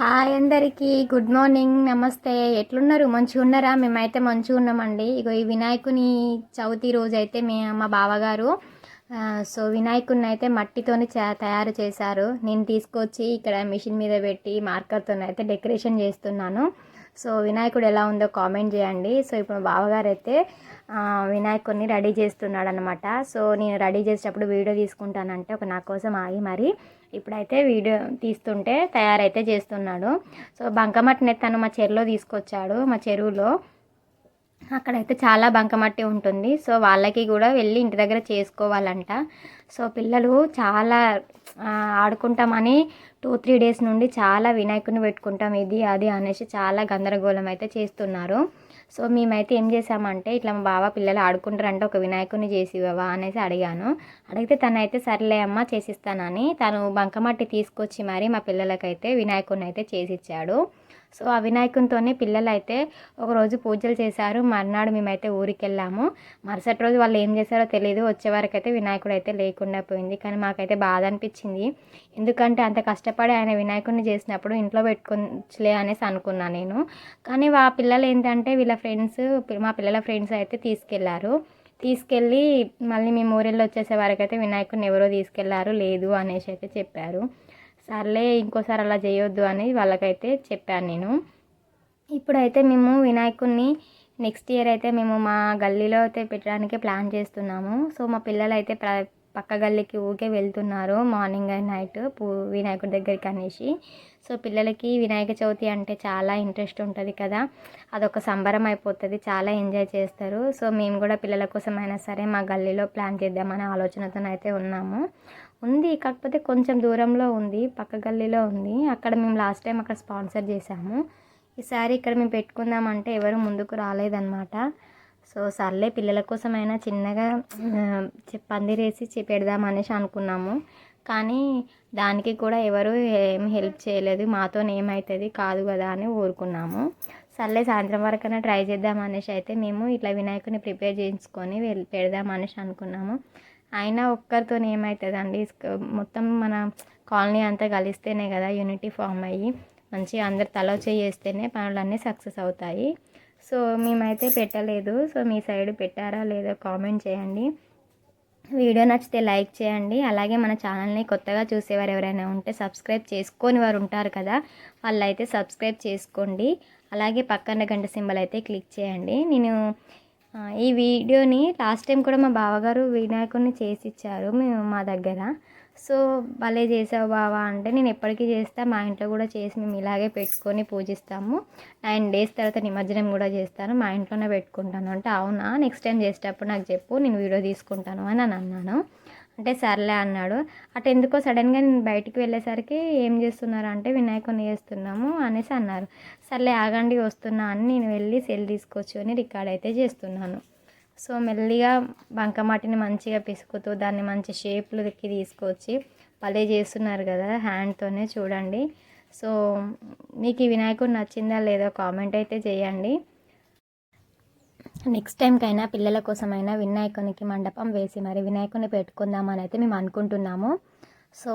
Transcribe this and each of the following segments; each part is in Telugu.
హాయ్ అందరికీ. Good morning. నమస్తే. ఎట్లున్నారు? మంచిగా ఉన్నారా? మేమైతే మంచిగా ఉన్నామండి. ఇగో ఈ వినాయకుని చవితి రోజు అయితే మే మా బావగారు సో వినాయకుడిని అయితే మట్టితోని తయారు చేశారు. నేను తీసుకొచ్చి ఇక్కడ మిషన్ మీద పెట్టి మార్కర్తో అయితే డెకరేషన్ చేస్తున్నాను. సో వినాయకుడు ఎలా ఉందో కామెంట్ చేయండి. సో ఇప్పుడు బావగారు అయితే వినాయకుడిని రెడీ చేస్తున్నాడు అనమాట సో నేను రెడీ చేసేటప్పుడు వీడియో తీసుకుంటానంటే ఒక నా కోసం ఆగి మరి ఇప్పుడైతే వీడియో తీస్తుంటే తయారైతే చేస్తున్నాడు. సో బంకమట్టిని తను మా చెరువులో తీసుకొచ్చాడు మా చెరువులో. అక్కడైతే చాలా బంకమట్టి ఉంటుంది. సో వాళ్ళకి కూడా వెళ్ళి ఇంటి దగ్గర చేసుకోవాలంట. సో పిల్లలు చాలా ఆడుకుంటామని టూ త్రీ డేస్ నుండి చాలా వినాయకుని పెట్టుకుంటాం. ఇది అది అనేసి చాలా గందరగోళం అయితే చేస్తున్నారు. సో మేమైతే ఏం చేసామంటే ఇట్లా మా బావ పిల్లలు ఆడుకుంటారంటే ఒక వినాయకుని చేసి ఇవ్వవా అనేసి అడిగాను. అడిగితే తనైతే సర్లే అమ్మ చేసిస్తానని తను బంకమట్టి తీసుకొచ్చి మరి మా పిల్లలకైతే వినాయకుని అయితే చేసిచ్చాడు సో ఆ వినాయకునితోనే పిల్లలు అయితే ఒకరోజు పూజలు చేశారు. మర్నాడు మేమైతే ఊరికి వెళ్ళాము మరుసటి రోజు వాళ్ళు ఏం చేశారో తెలియదు వచ్చే అయితే వినాయకుడు అయితే లేకుండా పోయింది. కానీ మాకైతే బాధ అనిపించింది. ఎందుకంటే అంత కష్టపడి ఆయన వినాయకుడిని చేసినప్పుడు ఇంట్లో పెట్టుకోవచ్చులే అనేసి అనుకున్నాను నేను. కానీ ఆ పిల్లలు ఏంటంటే వీళ్ళ ఫ్రెండ్స్ మా పిల్లల ఫ్రెండ్స్ అయితే తీసుకెళ్ళారు. తీసుకెళ్ళి మళ్ళీ మేము ఊరెళ్ళి వచ్చేసే వరకు అయితే వినాయకుడిని ఎవరో తీసుకెళ్ళారు. లేదు అనేసి అయితే చెప్పారు. సర్లే ఇంకోసారి అలా చేయొద్దు అని వాళ్ళకైతే చెప్పాను నేను. ఇప్పుడైతే మేము వినాయకుడిని నెక్స్ట్ ఇయర్ అయితే మేము మా గల్లీలో అయితే పెట్టడానికి ప్లాన్ చేస్తున్నాము. సో మా పిల్లలు అయితే ప్ర పక్క గల్లీకి ఊకే వెళ్తున్నారు మార్నింగ్ అండ్ నైట్ పూ వినాయకుడి దగ్గరికి అనేసి. సో పిల్లలకి వినాయక చవితి అంటే చాలా ఇంట్రెస్ట్ ఉంటుంది కదా. అదొక సంబరం అయిపోతుంది చాలా ఎంజాయ్ చేస్తారు. సో మేము కూడా పిల్లల కోసం అయినా సరే మా గల్లీలో ప్లాన్ చేద్దామనే ఆలోచనతో అయితే ఉన్నాము. ఉంది కాకపోతే కొంచెం దూరంలో ఉంది పక్క గల్లీలో ఉంది. అక్కడ మేము లాస్ట్ టైం అక్కడ స్పాన్సర్ చేసాము ఈసారి ఇక్కడ మేము పెట్టుకుందామంటే ఎవరు ముందుకు రాలేదన్నమాట. సో సర్లే పిల్లల కోసమైనా చిన్నగా పందిరేసి పెడదాం అనేసి అనుకున్నాము. కానీ దానికి కూడా ఎవరు ఏం హెల్ప్ చేయలేదు. మాతో ఏమవుతుంది కాదు కదా అని ఊరుకున్నాము. సర్లే సాయంత్రం వరకైనా ట్రై చేద్దాం అనేసి అయితే మేము ఇట్లా వినాయకుని ప్రిపేర్ చేయించుకొని వెళ్ళి పెడదాం అనేసి అనుకున్నాము. అయినా ఒక్కరితో ఏమవుతుందండి స్క- మొత్తం మన కాలనీ అంతా కలిస్తేనే కదా యూనిటీ ఫామ్ అయ్యి. మంచిగా అందరు తలో చేస్తేనే పనులన్నీ సక్సెస్ అవుతాయి. సో మేమైతే పెట్టలేదు. సో మీ సైడ్ పెట్టారా లేదో కామెంట్ చేయండి. వీడియో నచ్చితే లైక్ చేయండి. అలాగే మన ఛానల్ని కొత్తగా చూసేవారు ఎవరైనా ఉంటే సబ్స్క్రైబ్ చేసుకొని వారు ఉంటారు కదా వాళ్ళైతే సబ్స్క్రైబ్ చేసుకోండి. అలాగే పక్కన గంట సింబల్ అయితే క్లిక్ చేయండి. నేను ఈ వీడియోని లాస్ట్ టైం కూడా మా బావగారు వినాయకుడిని చేసి ఇచ్చారు మేము మా దగ్గర. సో భలే చేసావు బావా అంటే నేను ఎప్పటికీ చేస్తా మా ఇంట్లో కూడా చేసి మేము ఇలాగే పెట్టుకొని పూజిస్తాము. నైన్ డేస్ తర్వాత నిమజ్జనం కూడా చేస్తాను మా ఇంట్లోనే పెట్టుకుంటాను. అంటే అవునా? నెక్స్ట్ టైం చేసేటప్పుడు నాకు చెప్పు నేను వీడియో తీసుకుంటాను అని అని అన్నాను. అంటే సర్లే అన్నాడు. అటు ఎందుకో సడన్గా నేను బయటికి వెళ్ళేసరికి ఏం చేస్తున్నారు అంటే వినాయకుని చేస్తున్నాము అనేసి అన్నారు. సర్లే ఆగండి వస్తున్నా అని నేను వెళ్ళి సెల్ తీసుకొచ్చుకొని రికార్డ్ అయితే చేస్తున్నాను. సో మెల్లిగా బంకమాటిని మంచిగా పిసుకుతూ దాన్ని మంచి షేప్లోకి తీసుకొచ్చి భలే చేస్తున్నారు కదా హ్యాండ్తోనే చూడండి. సో మీకు ఈ వినాయకుడు నచ్చిందా లేదో కామెంట్ అయితే చేయండి. నెక్స్ట్ టైంకైనా పిల్లల కోసమైనా వినాయకునికి మండపం వేసి మరి వినాయకుని పెట్టుకుందామని అయితే మేము అనుకుంటున్నాము. సో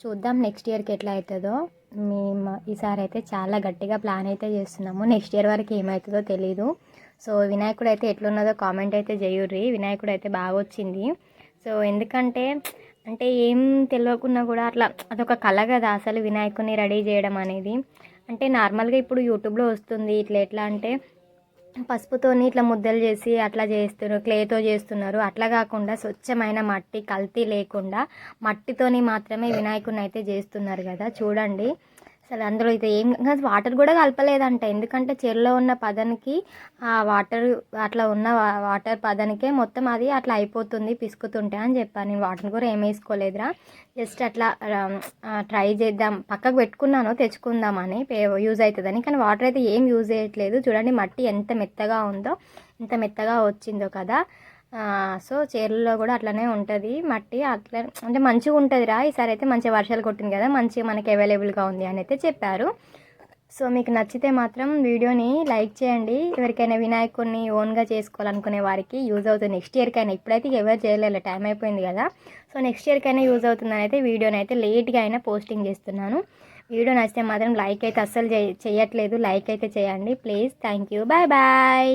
చూద్దాం నెక్స్ట్ ఇయర్కి ఎట్లా అవుతుందో మేము ఈసారి అయితే చాలా గట్టిగా ప్లాన్ అయితే చేస్తున్నాము. నెక్స్ట్ ఇయర్ వరకు ఏమవుతుందో తెలీదు. సో వినాయకుడు అయితే ఎట్లున్నదో కామెంట్ అయితే చేయుర్రి. వినాయకుడు అయితే బాగా వచ్చింది సో ఎందుకంటే అంటే ఏం తెలియకున్నా కూడా అట్లా అదొక కళ కదా అసలు వినాయకుడిని రెడీ చేయడం అనేది. అంటే నార్మల్గా ఇప్పుడు యూట్యూబ్లో వస్తుంది. ఇట్లా ఎట్లా అంటే పసుపుతోని ఇట్లా ముద్దలు చేసి అట్లా చేస్తున్నారు క్లేతో చేస్తున్నారు. అట్లా కాకుండా స్వచ్ఛమైన మట్టి కల్తీ లేకుండా మట్టితోని మాత్రమే వినాయకుడిని అయితే చేస్తున్నారు కదా. చూడండి. అసలు అందులో అయితే ఏం వాటర్ కూడా కలపలేదంట. ఎందుకంటే చెరులో ఉన్న పదనికి ఆ వాటర్ అట్లా ఉన్న వాటర్ పదనికే మొత్తం అది అట్లా అయిపోతుంది పిసుకుతుంటే అని చెప్పాను. నేను వాటర్ కూడా ఏం వేసుకోలేదురా. జస్ట్ అట్లా ట్రై చేద్దాం. పక్కకు పెట్టుకున్నాను తెచ్చుకుందామని యూజ్ అవుతుందని. కానీ వాటర్ అయితే ఏం యూజ్ చేయట్లేదు. చూడండి మట్టి ఎంత మెత్తగా ఉందో ఎంత మెత్తగా వచ్చిందో కదా. సో చీరల్లో కూడా అట్లనే ఉంటుంది. మట్టి అట్లా అంటే మంచిగా ఉంటుంది రా ఈసారి అయితే మంచిగా వర్షాలు కొట్టింది కదా మంచిగా మనకి అవైలబుల్గా ఉంది అని అయితే చెప్పారు. సో మీకు నచ్చితే మాత్రం వీడియోని లైక్ చేయండి. ఎవరికైనా వినాయకుడిని ఓన్గా చేసుకోవాలనుకునే వారికి యూజ్ అవుతుంది. నెక్స్ట్ ఇయర్కైనా ఇప్పుడైతే ఎవరు చేయలేదు టైం అయిపోయింది కదా. సో నెక్స్ట్ ఇయర్కైనా యూజ్ అవుతుందని అయితే వీడియోని అయితే లేట్గా అయినా పోస్టింగ్ చేస్తున్నాను. వీడియో నచ్చితే మాత్రం లైక్ అయితే అస్సలు చేయట్లేదు. లైక్ అయితే చేయండి. Please thank you. Bye bye.